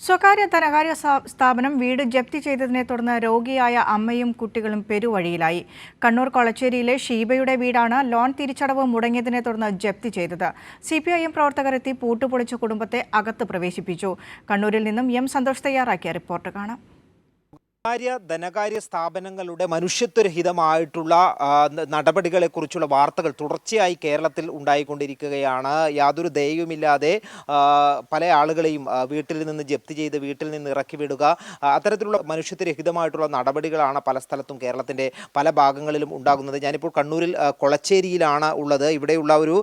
സ്വകാര്യ ധനകാര്യ സ്ഥാപനം വീട് ജപ്തി ചെയ്തതിനെ തുടർന്ന് രോഗിയായ അമ്മയും കുട്ടികളും പെരുവഴിയിലായി. കണ്ണൂർ കൊളച്ചേരിയിലെ ഷീബയുടെ വീടാണ് ലോൺ തിരിച്ചടവ് മുടങ്ങിയതിനെ തുടർന്ന് ജപ്തി ചെയ്തത്. സി പി ഐ എം പ്രവർത്തകർ എത്തി പൂട്ടുപൊളിച്ച കുടുംബത്തെ അകത്ത് പ്രവേശിപ്പിച്ചു. കണ്ണൂരിൽ നിന്നും എം സന്തോഷ് തയ്യാറാക്കിയ റിപ്പോർട്ട് കാണാം. സ്വകാര്യ ധനകാര്യ സ്ഥാപനങ്ങളുടെ മനുഷ്യത്വരഹിതമായിട്ടുള്ള നടപടികളെക്കുറിച്ചുള്ള വാർത്തകൾ തുടർച്ചയായി കേരളത്തിൽ ഉണ്ടായിക്കൊണ്ടിരിക്കുകയാണ്. യാതൊരു ദയവുമില്ലാതെ പല ആളുകളെയും വീട്ടിൽ നിന്ന് ജപ്തി ചെയ്ത് വീട്ടിൽ നിന്ന് ഇറക്കി വിടുക. അത്തരത്തിലുള്ള മനുഷ്യത്വരഹിതമായിട്ടുള്ള നടപടികളാണ് പല സ്ഥലത്തും കേരളത്തിന്റെ പല ഭാഗങ്ങളിലും ഉണ്ടാകുന്നത്. ഞാനിപ്പോൾ കണ്ണൂരിൽ കൊളച്ചേരിയിലാണ് ഉള്ളത്. ഇവിടെയുള്ള ഒരു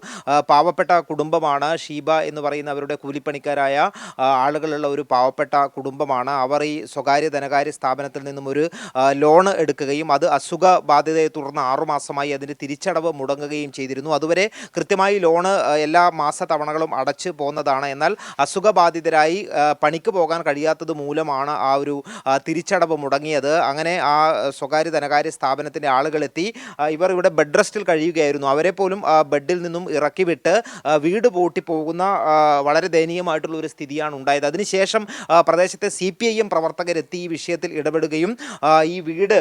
പാവപ്പെട്ട കുടുംബമാണ് ഷീബ എന്ന് പറയുന്ന അവരുടെ കൂലിപ്പണിക്കാരായ ആളുകളുള്ള ഒരു പാവപ്പെട്ട കുടുംബമാണ്. അവർ ഈ സ്വകാര്യ ധനകാര്യ സ്ഥാപനത്തിൽ നിന്നും ഒരു ലോൺ എടുക്കുകയും അത് അസുഖ ബാധ്യതയെ തുടർന്ന് ആറുമാസമായി അതിന്റെ തിരിച്ചടവ് മുടങ്ങുകയും ചെയ്തിരുന്നു. അതുവരെ കൃത്യമായി ലോണ് എല്ലാ മാസ തവണകളും അടച്ചു പോകുന്നതാണ് എന്നാൽ അസുഖബാധിതരായി പണിക്ക് പോകാൻ കഴിയാത്തത് മൂലമാണ് ആ ഒരു തിരിച്ചടവ് മുടങ്ങിയത്. അങ്ങനെ ആ സ്വകാര്യ ധനകാര്യ സ്ഥാപനത്തിന്റെ ആളുകളെത്തി ഇവർ ഇവിടെ ബെഡ് റെസ്റ്റിൽ കഴിയുകയായിരുന്നു. അവരെ പോലും ബെഡിൽ നിന്നും ഇറക്കി വിട്ട് വീട് പൂട്ടി പോകുന്ന വളരെ ദയനീയമായിട്ടുള്ള ഒരു സ്ഥിതിയാണ് ഉണ്ടായത്. അതിനുശേഷം പ്രദേശത്തെ സി പി ഐ എം പ്രവർത്തകരെത്തി ഈ വിഷയത്തിൽ ഇടപെടുകയും ആ, ഈ വീട്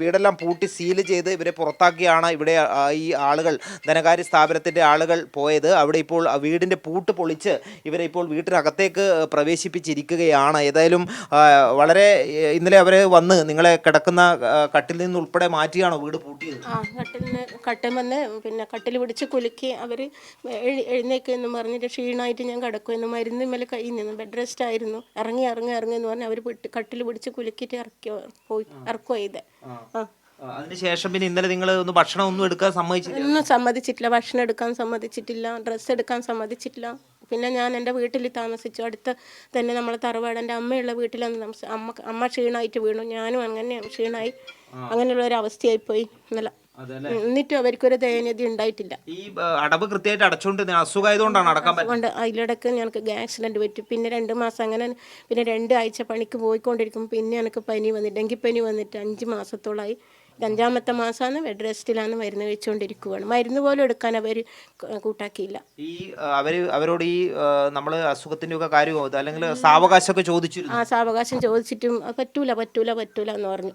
വീടെല്ലാം പൂട്ടി സീൽ ചെയ്ത് ഇവരെ പുറത്താക്കിയാണ് ഇവിടെ ഈ ആളുകൾ ധനകാര്യ സ്ഥാപനത്തിന്റെ ആളുകൾ പോയത്. അവിടെ ഇപ്പോൾ വീടിന്റെ പൂട്ട് പൊളിച്ച് ഇവരെ ഇപ്പോൾ വീട്ടിനകത്തേക്ക് പ്രവേശിപ്പിച്ചിരിക്കുകയാണ്. ഏതായാലും വളരെ ഇന്നലെ അവർ വന്ന് നിങ്ങളെ കിടക്കുന്ന കട്ടിൽ നിന്ന് ഉൾപ്പെടെ മാറ്റിയാണോ വീട് പൂട്ടിയത്? ആ വന്ന് പിന്നെ കട്ടിൽ പിടിച്ച് കുലുക്കി അവർ എഴുന്നേക്കെന്ന് പറഞ്ഞിട്ട് ക്ഷീണമായിട്ട് ഞാൻ കിടക്കുമെന്ന് മരുന്ന് മേലെ കയ്യിൽ നിന്ന് ബെഡ് റെസ്റ്റ് ആയിരുന്നു. ഇറങ്ങി ഇറങ്ങി ഇറങ്ങി എന്ന് പറഞ്ഞ് അവർ കട്ടിൽ പിടിച്ച് കുലുക്കിയിട്ട് ഇറക്കി പോയി ഇറക്കുക ചെയ്തേ. ആ. ആ, അതിനുശേഷം പിന്നെ ഇന്നലെ നിങ്ങൾ ഒന്ന് ഭക്ഷണം ഒന്നും എടുക്കാൻ സമ്മതിച്ചില്ല? ഒന്നും സമ്മതിച്ചിട്ടില്ല. ഭക്ഷണം എടുക്കാൻ സമ്മതിച്ചിട്ടില്ല. ഡ്രസ്സ് എടുക്കാൻ സമ്മതിച്ചിട്ടില്ല. പിന്നെ ഞാൻ എന്റെ വീട്ടിൽ താമസിച്ചു. അടുത്ത് തന്നെ നമ്മളെ തറവാട് എന്റെ അമ്മയുള്ള വീട്ടിലാണ് താമസിച്ചത് അമ്മ അമ്മ ക്ഷീണമായിട്ട് വീണു. ഞാനും അങ്ങനെ ക്ഷീണമായി. അങ്ങനെയുള്ള ഒരു അവസ്ഥയായിപ്പോയി ഇന്നലെ. എന്നിട്ടും അവർക്കൊരു ദയനീയത ഉണ്ടായിട്ടില്ല. ഈ അടവ് കൃത്യമായിട്ട് അടച്ചുകൊണ്ട് അസുഖമായതുകൊണ്ടാണ് അടക്കാൻ പറ്റുന്നത് അതുകൊണ്ട് അതിലിടക്ക് ഞങ്ങൾക്ക് ആക്സിഡന്റ് പറ്റി. പിന്നെ രണ്ട് മാസം അങ്ങനെ പിന്നെ രണ്ട് ആഴ്ച പണിക്ക് പോയിക്കൊണ്ടിരിക്കും പിന്നെ എനിക്ക് പനി വന്നിട്ട് ഡെങ്കിപ്പനി വന്നിട്ട് അഞ്ച് മാസത്തോളമായി അഞ്ചാമത്തെ മാസമാണ് ബെഡ് റെസ്റ്റിലാണ് മരുന്ന് വെച്ചുകൊണ്ടിരിക്കുകയാണ് മരുന്ന് പോലും എടുക്കാൻ അവർ കൂട്ടാക്കിയില്ല. ഈ അവർ അവർ അവരോട് ഈ നമ്മൾ അസുഖത്തിന്റെ ഒക്കെ കാര്യമോ അല്ലെങ്കിൽ സാവകാശമൊക്കെ ചോദിച്ചു ആ സാവകാശം ചോദിച്ചിട്ടും പറ്റൂല പറ്റൂല പറ്റൂല എന്ന് പറഞ്ഞു.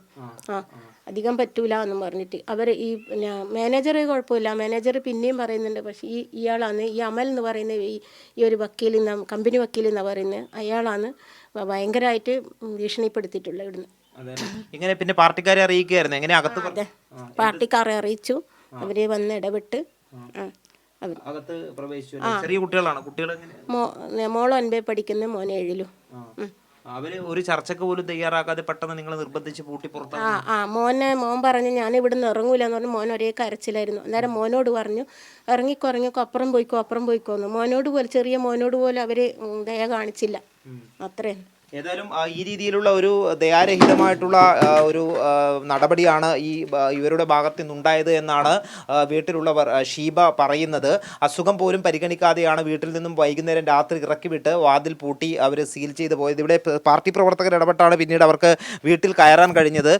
ആ അധികം പറ്റൂല എന്ന് പറഞ്ഞിട്ട്. അവർ ഈ പിന്നെ മാനേജർ കുഴപ്പമില്ല. മാനേജർ പിന്നെയും പറയുന്നുണ്ട് പക്ഷേ ഈ ഇയാളാണ് ഈ അമൽ എന്ന് പറയുന്ന ഈ ഈ ഒരു വക്കീൽ കമ്പനി വക്കീൽ എന്നാണ് പറയുന്നത് അയാളാണ് ഭയങ്കരമായിട്ട് ഭീഷണിപ്പെടുത്തിയിട്ടുള്ളത് ഇവിടുന്ന്. ഇങ്ങനെ പിന്നെ പാർട്ടിക്കാരെ അറിയിക്കുകയായിരുന്നു എങ്ങനെ അകത്ത് അതെ. പാർട്ടിക്കാരെ അറിയിച്ചു. അവർ വന്ന് ഇടപെട്ട് ആ. അവർ അകത്ത് പ്രവേശിച്ചു അല്ലേ? ചെറിയ കുട്ടികളാണ്? കുട്ടികൾ എങ്ങനെ? മോ മോൾ ഒൻപത് പഠിക്കുന്ന മോനെ എഴിലും. അവർ ഒരു ചർച്ചക്ക് പോലും തയ്യാറാക്കാതെ പെട്ടെന്ന് നിങ്ങൾ നിർബന്ധിച്ച് പൂട്ടി ആ ആ. മോനെ മോൻ പറഞ്ഞു ഞാൻ ഇവിടുന്ന് ഇറങ്ങൂല എന്ന് പറഞ്ഞു. മോൻ ഒരേ കരച്ചിലായിരുന്നു. അന്നേരം മോനോട് പറഞ്ഞു ഇറങ്ങിക്കോ ഇറങ്ങിക്കോ അപ്പുറം പോയിക്കോ അപ്പുറം പോയിക്കോ എന്ന്. മോനോട് പോലെ ചെറിയ മോനോട് പോലെ അവർ ദയ കാണിച്ചില്ല. അത്രയും ഏതായാലും ഈ രീതിയിലുള്ള ഒരു ദയാരഹിതമായിട്ടുള്ള ഒരു നടപടിയാണ് ഈ ഇവരുടെ ഭാഗത്തു നിന്നുണ്ടായത് എന്നാണ് വീട്ടിലുള്ളവർ ഷീബ പറയുന്നത്. അസുഖം പോലും പരിഗണിക്കാതെയാണ് വീട്ടിൽ നിന്നും വൈകുന്നേരം രാത്രി ഇറക്കി വിട്ട് വാതിൽ പൂട്ടി അവർ സീൽ ചെയ്ത് പോയത്. ഇവിടെ പാർട്ടി പ്രവർത്തകർ ഇടപെട്ടാണ് പിന്നീട് അവർക്ക് വീട്ടിൽ കയറാൻ കഴിഞ്ഞത്.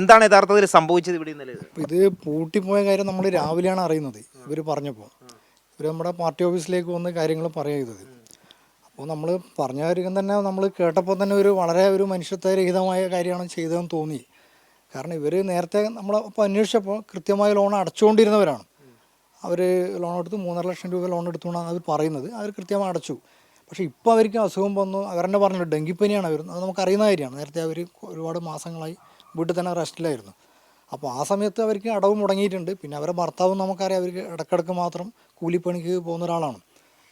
എന്താണ് യഥാർത്ഥത്തിൽ സംഭവിച്ചത് ഇവിടെ ഇന്നലെ? ഇത് പൂട്ടിപ്പോയ കാര്യം നമ്മൾ രാവിലെയാണ് അറിയുന്നത്. ഇവർ പറഞ്ഞപ്പോൾ ഇവർ നമ്മുടെ പാർട്ടി ഓഫീസിലേക്ക് വന്ന് കാര്യങ്ങൾ പറയുക ചെയ്തത് അപ്പോൾ നമ്മൾ പറഞ്ഞ കാര്യം തന്നെ നമ്മൾ കേട്ടപ്പോൾ തന്നെ ഒരു വളരെ ഒരു മനുഷ്യത്വരഹിതമായ കാര്യമാണ് ചെയ്തതെന്ന് തോന്നി. കാരണം ഇവർ നേരത്തെ നമ്മൾ അപ്പോൾ അന്വേഷിച്ചപ്പോൾ കൃത്യമായി ലോൺ അടച്ചുകൊണ്ടിരുന്നവരാണ്. അവർ ലോൺ എടുത്ത് മൂന്നര ലക്ഷം രൂപ ലോൺ എടുത്തുകൊണ്ടാണ് അവർ പറയുന്നത്. അവർ കൃത്യമായി അടച്ചു. പക്ഷേ ഇപ്പോൾ അവർക്ക് അസുഖം വന്നു. അവർ തന്നെ പറഞ്ഞു ഡെങ്കിപ്പനിയാണ് അവർ. അത് നമുക്കറിയുന്ന കാര്യമാണ്. നേരത്തെ അവർ ഒരുപാട് മാസങ്ങളായി വീട്ടിൽ തന്നെ റെസ്റ്റിലായിരുന്നു. അപ്പോൾ ആ സമയത്ത് അവർക്ക് അടവ് മുടങ്ങിയിട്ടുണ്ട്. പിന്നെ അവരുടെ ഭർത്താവും നമുക്കറിയാം അവർക്ക് ഇടക്കിടക്ക് മാത്രം കൂലിപ്പണിക്ക് പോകുന്ന ഒരാളാണ്.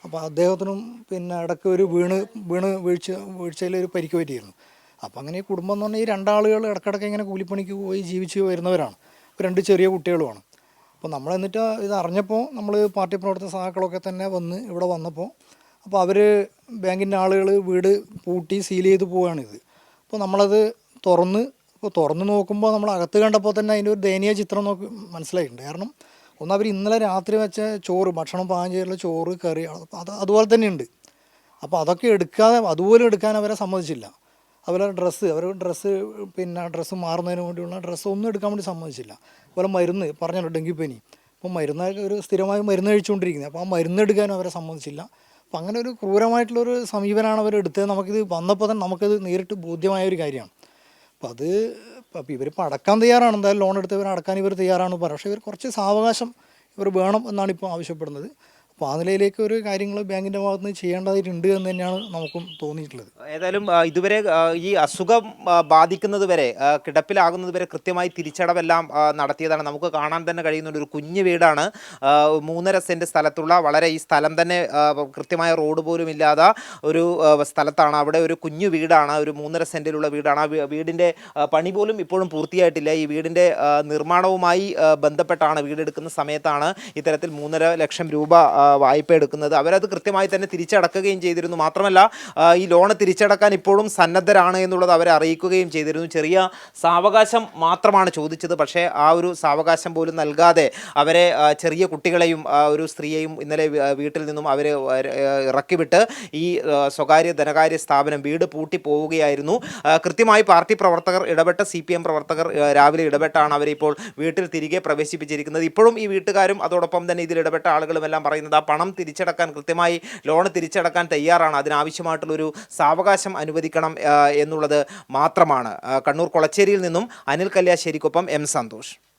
അപ്പോൾ അദ്ദേഹത്തിനും പിന്നെ ഇടയ്ക്ക് ഒരു വീണ് വീണ് വീഴ്ച വീഴ്ചയിൽ ഒരു പരിക്ക് പറ്റിയിരുന്നു. അപ്പോൾ അങ്ങനെ ഈ കുടുംബം എന്ന് പറഞ്ഞാൽ ഈ രണ്ടാളുകൾ ഇടയ്ക്കിടയ്ക്ക് ഇങ്ങനെ കൂലിപ്പണിക്ക് പോയി ജീവിച്ച് വരുന്നവരാണ്. രണ്ട് ചെറിയ കുട്ടികളുമാണ്. അപ്പോൾ നമ്മൾ എന്നിട്ട് ഇത് അറിഞ്ഞപ്പോൾ നമ്മൾ പാർട്ടി പ്രവർത്തന സഹാക്കളൊക്കെ തന്നെ വന്ന് ഇവിടെ വന്നപ്പോൾ അപ്പോൾ അവർ ബാങ്കിന്റെ ആളുകൾ വീട് പൂട്ടി സീൽ ചെയ്ത് പോവുകയാണിത്. അപ്പോൾ നമ്മളത് തുറന്ന് ഇപ്പോൾ തുറന്ന് നോക്കുമ്പോൾ നമ്മൾ അകത്ത് കണ്ടപ്പോൾ തന്നെ അതിന്റെ ഒരു ദയനീയ ചിത്രം നോക്കി മനസ്സിലായിട്ടുണ്ട്. കാരണം ഒന്ന് അവർ ഇന്നലെ രാത്രി വെച്ച ചോറ് ഭക്ഷണം പാകം ചെയ്തിട്ടുള്ള ചോറ് കറി അപ്പോൾ അത് അതുപോലെ തന്നെ ഉണ്ട് അപ്പോൾ അതൊക്കെ എടുക്കാതെ അതുപോലെ എടുക്കാൻ അവരെ സമ്മതിച്ചില്ല. അതുപോലെ ഡ്രസ്സ് അവർ ഡ്രസ്സ് പിന്നെ ഡ്രസ്സ് മാറുന്നതിന് വേണ്ടിയുള്ള ഡ്രസ്സ് ഒന്നും എടുക്കാൻ വേണ്ടി സമ്മതിച്ചില്ല. അതുപോലെ മരുന്ന് പറഞ്ഞല്ലോ ഡെങ്കിപ്പനി. അപ്പോൾ മരുന്ന് ഒരു സ്ഥിരമായി മരുന്ന് കഴിച്ചുകൊണ്ടിരിക്കുന്നത്. അപ്പോൾ ആ മരുന്ന് എടുക്കാനും അവരെ സമ്മതിച്ചില്ല. അപ്പോൾ അങ്ങനെ ഒരു ക്രൂരമായിട്ടുള്ളൊരു സമീപനമാണ് അവർ എടുത്തത്. നമുക്കിത് വന്നപ്പോൾ തന്നെ നമുക്കത് നേരിട്ട് ബോധ്യമായ ഒരു കാര്യമാണ്. അപ്പോൾ അത് അപ്പോൾ ഇവർ ഇപ്പോൾ അടക്കാൻ തയ്യാറാണ്. എന്തായാലും ലോൺ എടുത്ത് എടുത്തവർ അടക്കാൻ ഇവർ തയ്യാറാണ് പക്ഷേ ഇവർ കുറച്ച് സാവകാശം ഇവർ വേണം എന്നാണ് ഇപ്പോൾ ആവശ്യപ്പെടുന്നത്. അപ്പോൾ ആ നിലയിലേക്ക് ഒരു കാര്യങ്ങൾ ബാങ്കിന്റെ ഭാഗത്ത് നിന്ന് ചെയ്യേണ്ടതായിട്ടുണ്ട് എന്ന് തന്നെയാണ് നമുക്കും തോന്നിയിട്ടുള്ളത്. ഏതായാലും ഇതുവരെ ഈ അസുഖം ബാധിക്കുന്നത് വരെ കിടപ്പിലാകുന്നത് വരെ കൃത്യമായി തിരിച്ചടവെല്ലാം നടത്തിയതാണ്. നമുക്ക് കാണാൻ തന്നെ കഴിയുന്ന ഒരു കുഞ്ഞു വീടാണ്. മൂന്നര സെന്റ് സ്ഥലത്തുള്ള വളരെ ഈ സ്ഥലം തന്നെ കൃത്യമായ റോഡ് പോലും ഇല്ലാത്ത ഒരു സ്ഥലത്താണ്. അവിടെ ഒരു കുഞ്ഞു വീടാണ് ഒരു മൂന്നര സെന്റിലുള്ള വീടാണ്. ആ വീടിന്റെ പണി പോലും ഇപ്പോഴും പൂർത്തിയായിട്ടില്ല. ഈ വീടിന്റെ നിർമ്മാണവുമായി ബന്ധപ്പെട്ടാണ് വീടെടുക്കുന്ന സമയത്താണ് ഇത്തരത്തിൽ മൂന്നര ലക്ഷം രൂപ വായ്പ എടുക്കുന്നത്. അവരത് കൃത്യമായി തന്നെ തിരിച്ചടക്കുകയും ചെയ്തിരുന്നു. മാത്രമല്ല ഈ ലോണ് തിരിച്ചടക്കാൻ ഇപ്പോഴും സന്നദ്ധരാണ് എന്നുള്ളത് അവരെ അറിയിക്കുകയും ചെയ്തിരുന്നു. ചെറിയ സാവകാശം മാത്രമാണ് ചോദിച്ചത്. പക്ഷേ ആ ഒരു സാവകാശം പോലും നൽകാതെ അവരെ ചെറിയ കുട്ടികളെയും ഒരു സ്ത്രീയെയും ഇന്നലെ വീട്ടിൽ നിന്നും അവർ ഇറക്കിവിട്ട് ഈ സ്വകാര്യ ധനകാര്യ സ്ഥാപനം വീട് പൂട്ടി പോവുകയായിരുന്നു. കൃത്യമായി പാർട്ടി പ്രവർത്തകർ ഇടപെട്ട സി പ്രവർത്തകർ രാവിലെ ഇടപെട്ടാണ് അവരിപ്പോൾ വീട്ടിൽ തിരികെ പ്രവേശിപ്പിച്ചിരിക്കുന്നത്. ഇപ്പോഴും ഈ വീട്ടുകാരും അതോടൊപ്പം തന്നെ ഇതിൽ ഇടപെട്ട ആളുകളുമെല്ലാം പറയുന്നത് ആ പണം തിരിച്ചടക്കാൻ കൃത്യമായി ലോൺ തിരിച്ചടക്കാൻ തയ്യാറാണ്. അതിനാവശ്യമായിട്ടുള്ളൊരു സാവകാശം അനുവദിക്കണം എന്നുള്ളത് മാത്രമാണ്. കണ്ണൂർ കൊളച്ചേരിയിൽ നിന്നും അനിൽ കല്യാശ്ശേരിക്കൊപ്പം എം സന്തോഷ്.